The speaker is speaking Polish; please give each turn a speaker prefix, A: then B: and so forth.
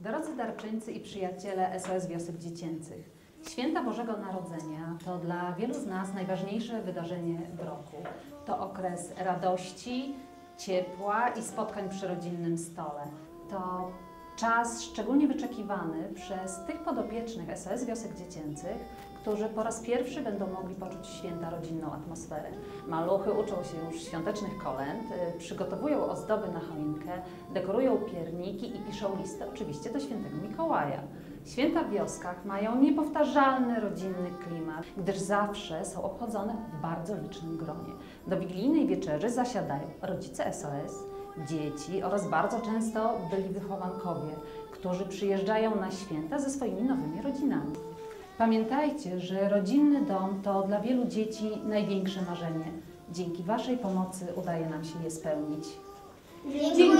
A: Drodzy darczyńcy i przyjaciele SOS Wiosek Dziecięcych, Święta Bożego Narodzenia to dla wielu z nas najważniejsze wydarzenie w roku. To okres radości, ciepła i spotkań przy rodzinnym stole. To czas szczególnie wyczekiwany przez tych podopiecznych SOS Wiosek Dziecięcych, którzy po raz pierwszy będą mogli poczuć święta rodzinną atmosferę. Maluchy uczą się już świątecznych kolęd, y, przygotowują ozdoby na choinkę, dekorują pierniki i piszą listy oczywiście do świętego Mikołaja. Święta w wioskach mają niepowtarzalny rodzinny klimat, gdyż zawsze są obchodzone w bardzo licznym gronie. Do wigilijnej wieczerzy zasiadają rodzice SOS, dzieci oraz bardzo często byli wychowankowie, którzy przyjeżdżają na święta ze swoimi nowymi rodzinami. Pamiętajcie, że rodzinny dom to dla wielu dzieci największe marzenie. Dzięki Waszej pomocy udaje nam się je spełnić.
B: Dziękujemy